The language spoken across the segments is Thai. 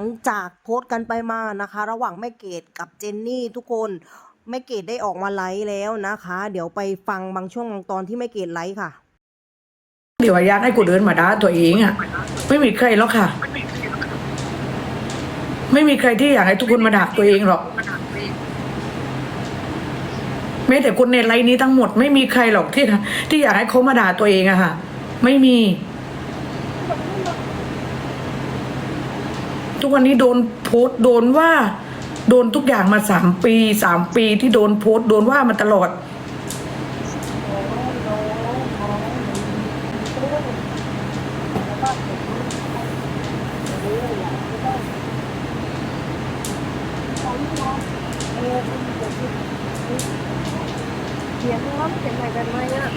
หลังจากโพสต์กันไปมานะคะ ระหว่างแม่เกดกับเจนนี่ทุกคนแม่เกดได้ออกมาไลฟ์แล้วนะคะ เดี๋ยวไปฟังบางช่วงบางตอนที่แม่เกดไลฟ์ค่ะ เดี๋ยวอยากให้กูเดินมาด่าตัวเองอะ ไม่มีใครหรอกค่ะ ไม่มีใครที่อยากให้ทุกคนมาด่าตัวเองหรอกแม้แต่คนในไลน์นี้ทั้งหมด ไม่มีใครหรอกที่ที่อยากให้เขามาด่าตัวเองอะค่ะ ไม่มี กวันนี้โดนโพสโดนว่า โดนทุกอย่างมาสามปีสามปีที่โดนโพสโดนว่ามาตลอดเขียนว่ามันเป็นไรกันไหมอะ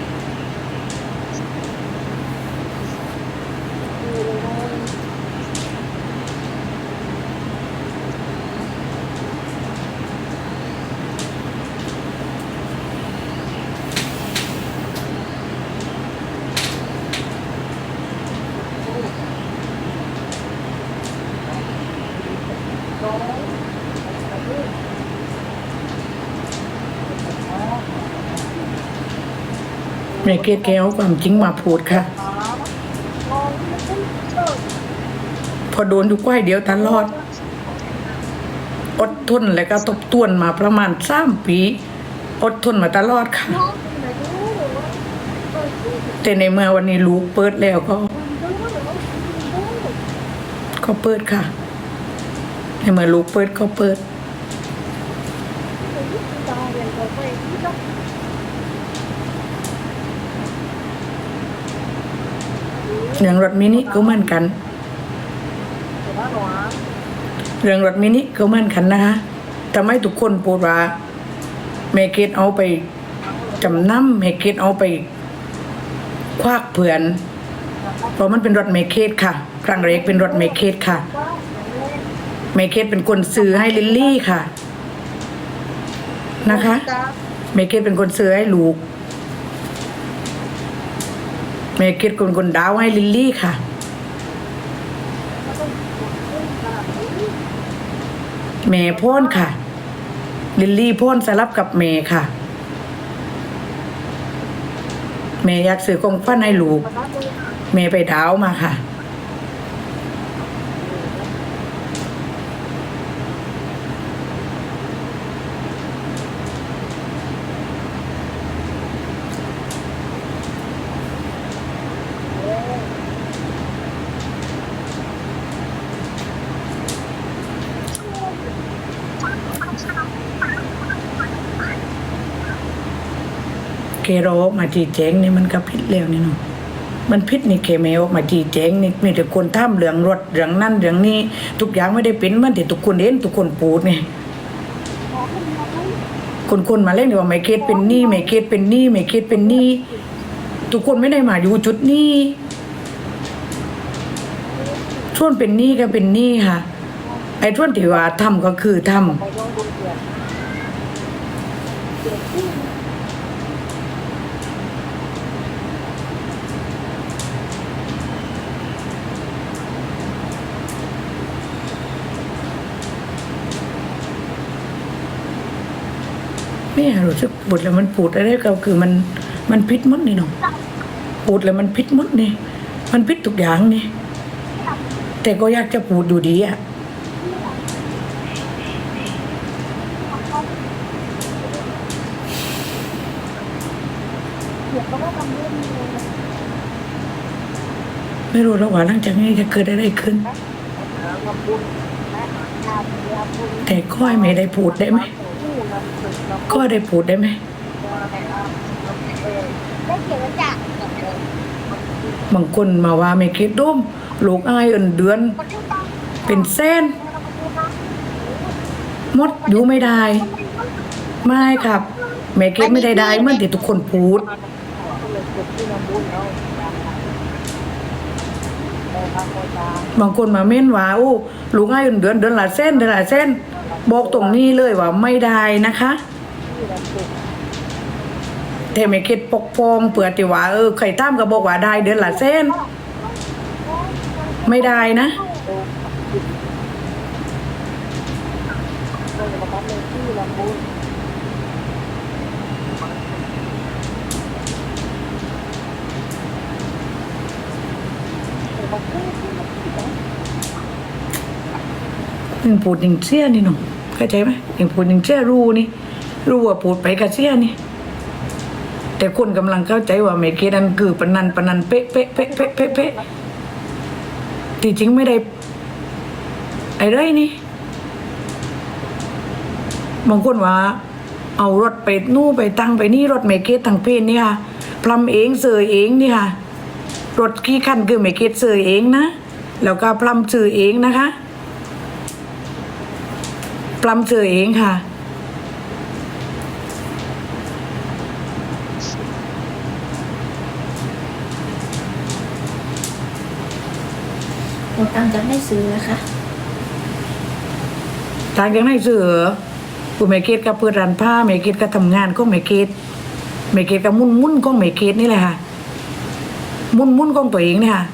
แม่เกดแกเอาความจริงมาพูดค่ะ พอโดนอยู่ก้อยเดียวตลอด อดทนแล้วก็ตบตวนมาประมาณสามปี อดทนมาตลอดค่ะ แต่ในเมื่อวันนี้ลูกเปิดแล้วก็ ก็เปิดค่ะ ในเมื่อลูกเปิดก็เปิด อย่างรถมินิก็เหมือนกัน เรื่องรถมินิก็เหมือนกันนะคะทำให้ทุกคนพูดว่าเมเกตเอาไปจำนำเมเกตเอาไป ควักเผื่อน เพราะมันเป็นรถเมเกตค่ะครั้งแรกเป็นรถเมเกตค่ะ เมเกตเป็นคนซื้อให้ลิลลี่ค่ะ นะคะ เมเกตเป็นคนซื้อให้ลูก เมเกตเป็นคนดาวให้ลิลลี่ค่ะ เมย์พ่นค่ะ ลิลลี่พ่นสลับกับเมย์ค่ะเมย์อยากซื้อของฟันให้ลูก เมย์ไปดาวมาค่ะ เคโรออกมาจีแจงนี่มันก็ผิดแล้วนี่เนาะมันผิดนี่เคเมออกมาจีแจงนี่มีแต่คนท่ามเหลืองรถเหลืองนั่นเหลืองนี่ทุกอย่างไม่ได้เป็นเหมันที่ทุกคนเห็นทุกคนพูดนี่คนคนมาเล่นว่าไม่เคสเป็นหนี้ไม่เคสเป็นหนี้ไม่เคสเป็นหนี้ทุกคนไม่ได้มาอยู่จุดนี้ช่วงเป็นหนี้ก็เป็นหนี้ค่ะ ไอ้ช่วงที่ว่าทำก็คือทำ ม่รู้สึกปวดแล้วมันปวดอะไรก็คือมันมันพิษมดนี่เนาะปวดแล้วมันพิษมดนี่มันพิษทุกอย่างนี่แต่ก็อยากจะพูดดูดีอะไม่รู้แล้วว่าหลังจากนี้จะเกิดอะไรขึ้น แต่ก็ให้ไม่ได้พูดได้ไหม ก็ได้พูดได้ไหมบางคนมาว่าไม่คิดดุมลูกอายเอินเดือน เป็นเส้น มดอยู่ไม่ได้ ไม่ครับ แม่เก็ตไม่ได้ได้เหมื่อนที่ทุกคนพูดบางคนมาเม้นว่าโอ้ลูกให้เดือนเดือนละเส้นเดือนละเส้น บอกตรงนี้เลยว่าไม่ได้นะคะเทมิคิดปกป้องเปื่อติว่าเออไข่ต้ามก็บอกว่าได้เดือนละเส้น ไม่ได้นะหนึ่งปูดนึ่งเชี่ยนี่หนู เข้าใจไหมอยังพูดอยังเสียรู้นี่ รู้ว่าพูดไปกับเสียนี่ แต่คนกำลังเข้าใจว่าเมเกดันคือปนันปนันเป๊ะเป๊ะเป๊ะเป๊ะเป๊ะเป๊ะที่จริงไม่ได้ไอ้ไรนี่บางคนว่า เอารถไปนู่นไปตั้งไปนี่รถเมเกตทั้งเพนนี่ค่ะพลัมเองเสยเองนี่ค่ะรถกี่คันคือเมเกตเสยเองนะแล้วก็พลัมซื้อเองนะคะ ปลำเจอเองค่ะเราตังค์จะไม่ซื้อนะคะ ทางยังไงเสือกูเมเกตกับเพื่อนรันผ้าเมเกตกับทำงานก็เมเกตเมเกตกับมุ่นมุ่นก็เมเกตนี่แหละค่ะ มุ่นมุ่นของตัวเองเนี่ยค่ะ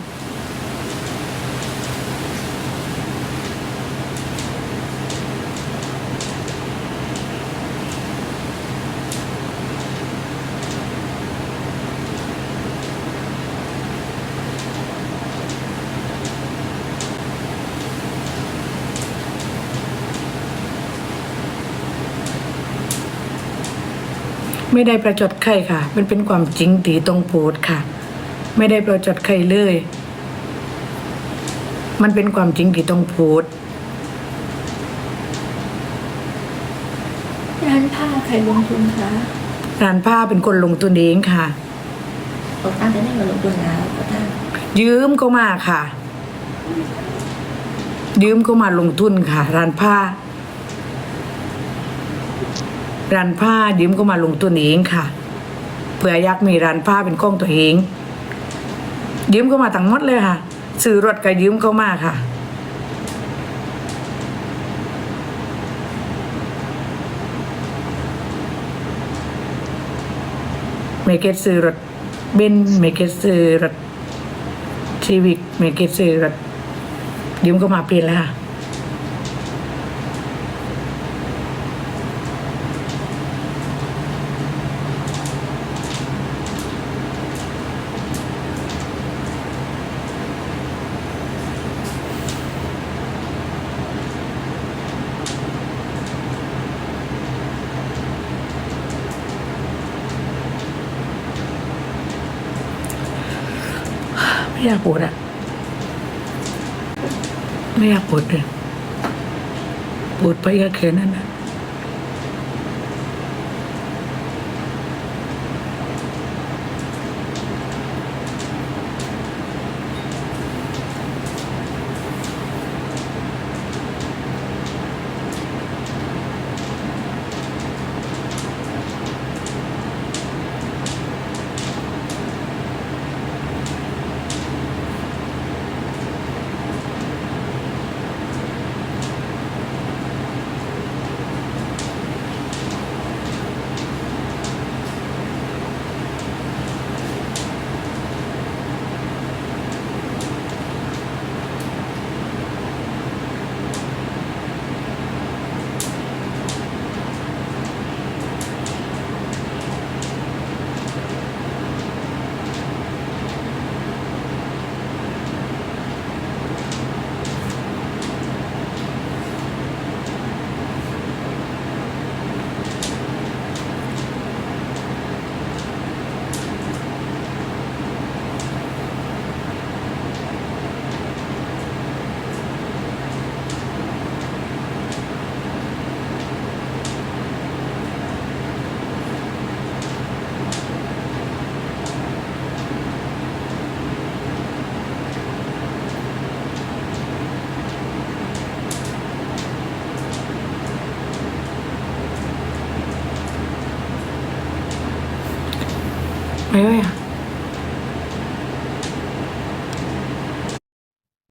ไม่ได้ประจดใครค่ะ มันเป็นความจริงตีตรงโพดค่ะ ไม่ได้ประจดใครเลย มันเป็นความจริงที่ต้องโพดร้านผ้าใครลงทุนคะร้านผ้าเป็นคนลงทุนเองค่ะเราตังค์จะได้มาลงทุนแล้วก็ตังค์ยืมก็มาค่ะ ยืมก็มาลงทุนค่ะ ร้านผ้า ร้านผ้ายืมก็มาลงทุนเองค่ะเผื่ออยากมีร้านผ้าเป็นของตัวเอง ยืมก็มาทั้งหมดเลยค่ะ ซื้อรถก็ยืมก็มาค่ะไม่เกตซื้อรถเบนซ์ไม่เกตซื้อรถชีวิกไม่เกตซื้อรถยืมก็มาเปลี่ยนแล้วค่ะ ไม่อยากปวดอะไม่อยากปวดเลยปวดไปก็แค่นั้นนะ ไม่ไหวอะ